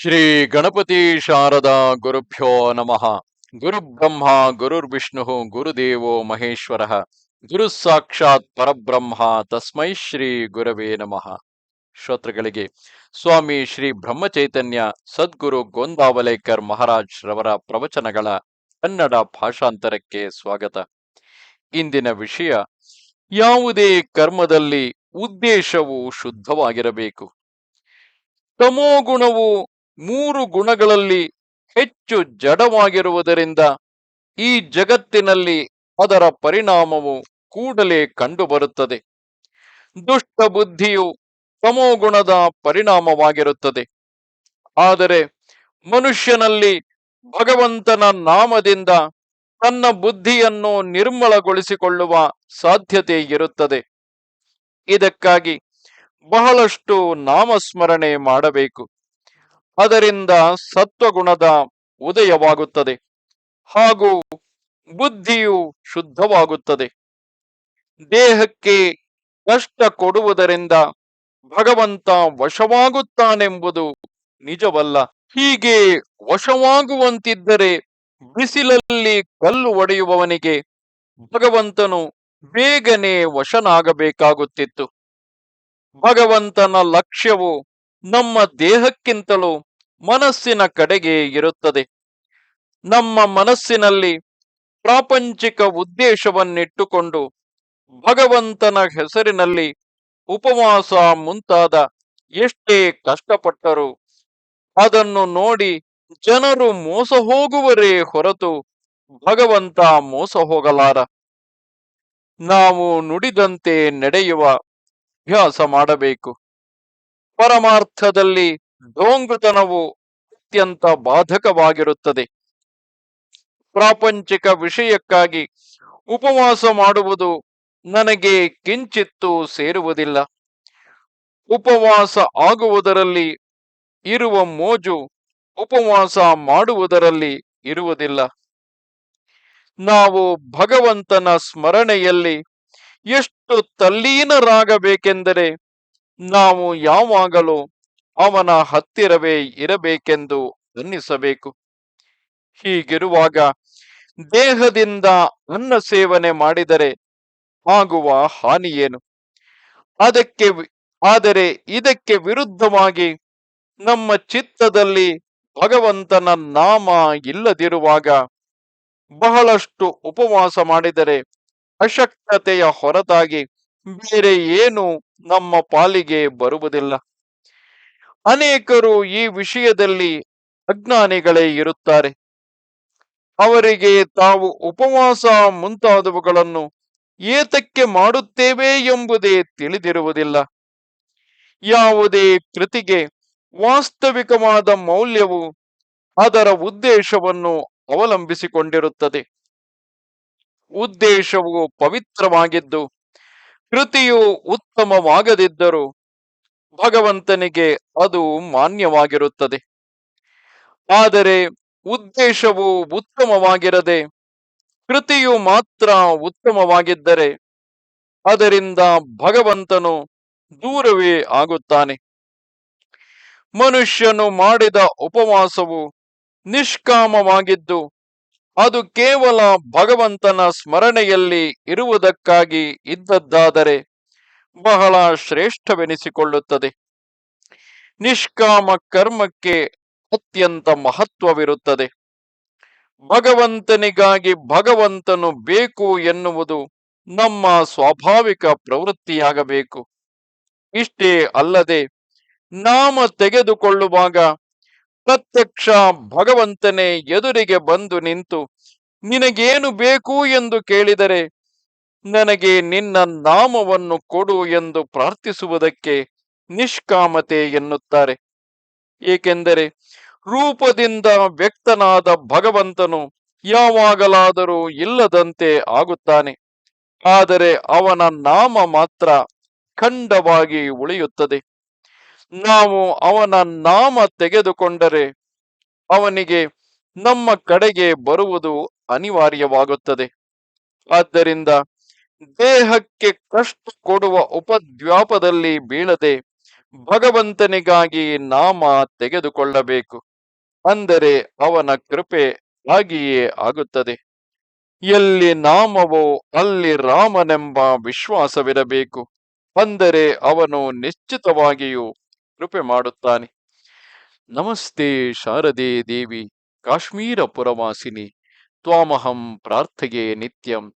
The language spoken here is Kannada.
ಶ್ರೀ ಗಣಪತಿ ಶಾರದಾ ಗುರುಭ್ಯೋ ನಮಃ. ಗುರುಬ್ರಹ್ಮ ಗುರುರ್ವಿಷ್ಣು ಗುರುದೇವೋ ಮಹೇಶ್ವರ. ಗುರು ಸಾಕ್ಷಾತ್ ಪರಬ್ರಹ್ಮ, ತಸ್ಮೈ ಶ್ರೀ ಗುರವೇ ನಮಃ. ಶ್ರೋತೃಗಳಿಗೆ, ಸ್ವಾಮಿ ಶ್ರೀ ಬ್ರಹ್ಮಚೈತನ್ಯ ಸದ್ಗುರು ಗೋಂದಾವಲೇಕರ್ ಮಹಾರಾಜ್ ರವರ ಪ್ರವಚನಗಳ ಕನ್ನಡ ಭಾಷಾಂತರಕ್ಕೆ ಸ್ವಾಗತ. ಇಂದಿನ ವಿಷಯ, ಯಾವುದೇ ಕರ್ಮದಲ್ಲಿ ಉದ್ದೇಶವು ಶುದ್ಧವಾಗಿರಬೇಕು. ತಮೋಗುಣವು ಮೂರು ಗುಣಗಳಲ್ಲಿ ಹೆಚ್ಚು ಜಡವಾಗಿರುವುದರಿಂದ ಈ ಜಗತ್ತಿನಲ್ಲಿ ಅದರ ಪರಿಣಾಮವು ಕೂಡಲೇ ಕಂಡುಬರುತ್ತದೆ. ದುಷ್ಟ ಬುದ್ಧಿಯು ತಮೋಗುಣದ ಪರಿಣಾಮವಾಗಿರುತ್ತದೆ. ಆದರೆ ಮನುಷ್ಯನಲ್ಲಿ ಭಗವಂತನ ನಾಮದಿಂದ ತನ್ನ ಬುದ್ಧಿಯನ್ನು ನಿರ್ಮಲಗೊಳಿಸಿಕೊಳ್ಳುವ ಸಾಧ್ಯತೆ ಇರುತ್ತದೆ. ಇದಕ್ಕಾಗಿ ಬಹಳಷ್ಟು ನಾಮಸ್ಮರಣೆ ಮಾಡಬೇಕು. ಅದರಿಂದ ಸತ್ವಗುಣದ ಉದಯವಾಗುತ್ತದೆ ಹಾಗೂ ಬುದ್ಧಿಯು ಶುದ್ಧವಾಗುತ್ತದೆ. ದೇಹಕ್ಕೆ ಕಷ್ಟ ಕೊಡುವುದರಿಂದ ಭಗವಂತ ವಶವಾಗುತ್ತಾನೆಂಬುದು ನಿಜವಲ್ಲ. ಹೀಗೆ ವಶವಾಗುವಂತಿದ್ದರೆ ಬಿಸಿಲಲ್ಲಿ ಕಲ್ಲು ಒಡೆಯುವವನಿಗೆ ಭಗವಂತನು ಬೇಗನೆ ವಶನಾಗಬೇಕಾಗುತ್ತಿತ್ತು. ಭಗವಂತನ ಲಕ್ಷ್ಯವು ನಮ್ಮ ದೇಹಕ್ಕಿಂತಲೂ ಮನಸ್ಸಿನ ಕಡೆಗೆ ಇರುತ್ತದೆ. ನಮ್ಮ ಮನಸ್ಸಿನಲ್ಲಿ ಪ್ರಾಪಂಚಿಕ ಉದ್ದೇಶವನ್ನಿಟ್ಟುಕೊಂಡು ಭಗವಂತನ ಹೆಸರಿನಲ್ಲಿ ಉಪವಾಸ ಮುಂತಾದ ಎಷ್ಟೇ ಕಷ್ಟಪಟ್ಟರು ಅದನ್ನು ನೋಡಿ ಜನರು ಮೋಸ ಹೋಗುವರೇ ಹೊರತು ಭಗವಂತ ಮೋಸ ಹೋಗಲಾರ. ನಾವು ನುಡಿದಂತೆ ನಡೆಯುವ ಅಭ್ಯಾಸ ಮಾಡಬೇಕು. ಪರಮಾರ್ಥದಲ್ಲಿ ಡೋಂಗುತನವು ಅತ್ಯಂತ ಬಾಧಕವಾಗಿರುತ್ತದೆ. ಪ್ರಾಪಂಚಿಕ ವಿಷಯಕ್ಕಾಗಿ ಉಪವಾಸ ಮಾಡುವುದು ನನಗೆ ಕಿಂಚಿತ್ತೂ ಸೇರುವುದಿಲ್ಲ. ಉಪವಾಸ ಆಗುವುದರಲ್ಲಿ ಇರುವ ಮೋಜು ಉಪವಾಸ ಮಾಡುವುದರಲ್ಲಿ ಇರುವುದಿಲ್ಲ. ನಾವು ಭಗವಂತನ ಸ್ಮರಣೆಯಲ್ಲಿ ಎಷ್ಟು ತಲ್ಲೀನರಾಗಬೇಕೆಂದರೆ ನಾವು ಯಾವಾಗಲೂ ಅವನ ಹತ್ತಿರವೇ ಇರಬೇಕೆಂದು ಅನ್ನಿಸಬೇಕು. ಹೀಗಿರುವಾಗ ದೇಹದಿಂದ ಅನ್ನ ಸೇವನೆ ಮಾಡಿದರೆ ಆಗುವ ಹಾನಿಯೇನು ಅದಕ್ಕೆ ಆದರೆ ಇದಕ್ಕೆ ವಿರುದ್ಧವಾಗಿ ನಮ್ಮ ಚಿತ್ತದಲ್ಲಿ ಭಗವಂತನ ನಾಮ ಇಲ್ಲದಿರುವಾಗ ಬಹಳಷ್ಟು ಉಪವಾಸ ಮಾಡಿದರೆ ಅಶಕ್ತತೆಯ ಹೊರತಾಗಿ ಬೇರೆ ಏನು ನಮ್ಮ ಪಾಲಿಗೆ ಬರುವುದಿಲ್ಲ. ಅನೇಕರು ಈ ವಿಷಯದಲ್ಲಿ ಅಜ್ಞಾನಿಗಳೇ ಇರುತ್ತಾರೆ. ಅವರಿಗೆ ತಾವು ಉಪವಾಸ ಮುಂತಾದವುಗಳನ್ನು ಏತಕ್ಕೆ ಮಾಡುತ್ತೇವೆ ಎಂಬುದೇ ತಿಳಿದಿರುವುದಿಲ್ಲ. ಯಾವುದೇ ಕೃತಿಗೆ ವಾಸ್ತವಿಕವಾದ ಮೌಲ್ಯವು ಅದರ ಉದ್ದೇಶವನ್ನು ಅವಲಂಬಿಸಿಕೊಂಡಿರುತ್ತದೆ. ಉದ್ದೇಶವು ಪವಿತ್ರವಾಗಿದ್ದು, ಕೃತಿಯು ಉತ್ತಮವಾಗದಿದ್ದರೂ ಭಗವಂತನಿಗೆ ಅದು ಮಾನ್ಯವಾಗಿರುತ್ತದೆ. ಆದರೆ ಉದ್ದೇಶವು ಉತ್ತಮವಾಗಿರದೆ, ಕೃತಿಯು ಮಾತ್ರ ಉತ್ತಮವಾಗಿದ್ದರೆ ಅದರಿಂದ ಭಗವಂತನು ದೂರವೇ ಆಗುತ್ತಾನೆ. ಮನುಷ್ಯನು ಮಾಡಿದ ಉಪವಾಸವು ನಿಷ್ಕಾಮವಾಗಿದ್ದು, ಅದು ಕೇವಲ ಭಗವಂತನ ಸ್ಮರಣೆಯಲ್ಲಿ ಇರುವುದಕ್ಕಾಗಿ ಇದ್ದದ್ದಾದರೆ ಬಹಳ ಶ್ರೇಷ್ಠವೆನಿಸಿಕೊಳ್ಳುತ್ತದೆ. ನಿಷ್ಕಾಮ ಕರ್ಮಕ್ಕೆ ಅತ್ಯಂತ ಮಹತ್ವವಿರುತ್ತದೆ. ಭಗವಂತನಿಗಾಗಿ ಭಗವಂತನು ಬೇಕು ಎನ್ನುವುದು ನಮ್ಮ ಸ್ವಾಭಾವಿಕ ಪ್ರವೃತ್ತಿಯಾಗಬೇಕು. ಇಷ್ಟೇ ಅಲ್ಲದೆ ನಾಮ ತೆಗೆದುಕೊಳ್ಳುವಾಗ ಪ್ರತ್ಯಕ್ಷ ಭಗವಂತನೇ ಎದುರಿಗೆ ಬಂದು ನಿಂತು, ನಿನಗೇನು ಬೇಕು? ಎಂದು ಕೇಳಿದರೆ ನನಗೆ ನಿನ್ನ ನಾಮವನ್ನು ಕೊಡು ಎಂದು ಪ್ರಾರ್ಥಿಸುವುದಕ್ಕೆ ನಿಷ್ಕಾಮತೆ ಎನ್ನುತ್ತಾರೆ. ಏಕೆಂದರೆ ರೂಪದಿಂದ ವ್ಯಕ್ತನಾದ ಭಗವಂತನು ಯಾವಾಗಲಾದರೂ ಇಲ್ಲದಂತೆ ಆಗುತ್ತಾನೆ. ಆದರೆ ಅವನ ನಾಮ ಮಾತ್ರ ಖಂಡವಾಗಿ ಉಳಿಯುತ್ತದೆ. ನಾವು ಅವನ ನಾಮ ತೆಗೆದುಕೊಂಡರೆ ಅವನಿಗೆ ನಮ್ಮ ಕಡೆಗೆ ಬರುವುದು ಅನಿವಾರ್ಯವಾಗುತ್ತದೆ. ಆದ್ದರಿಂದ ದೇಹಕ್ಕೆ ಕಷ್ಟ ಕೊಡುವ ಉಪದ್ವ್ಯಾಪದಲ್ಲಿ ಬೀಳದೆ ಭಗವಂತನಿಗಾಗಿ ನಾಮ ತೆಗೆದುಕೊಳ್ಳಬೇಕು. ಅಂದರೆ ಅವನ ಕೃಪೆ ಹಾಗೆಯೇ ಆಗುತ್ತದೆ. ಎಲ್ಲಿ ನಾಮವೋ ಅಲ್ಲಿ ರಾಮನೆಂಬ ವಿಶ್ವಾಸವಿರಬೇಕು. ಅಂದರೆ ಅವನು ನಿಶ್ಚಿತವಾಗಿಯೂ ಕೃಪೆ ಮಾಡುತ್ತಾನೆ. ನಮಸ್ತೆ ಶಾರದೆ ದೇವಿ, ಕಾಶ್ಮೀರ ಪುರವಾಸಿನಿ. ತ್ವಾಮಹಂ ಪ್ರಾರ್ಥೆಯೇ ನಿತ್ಯಂ.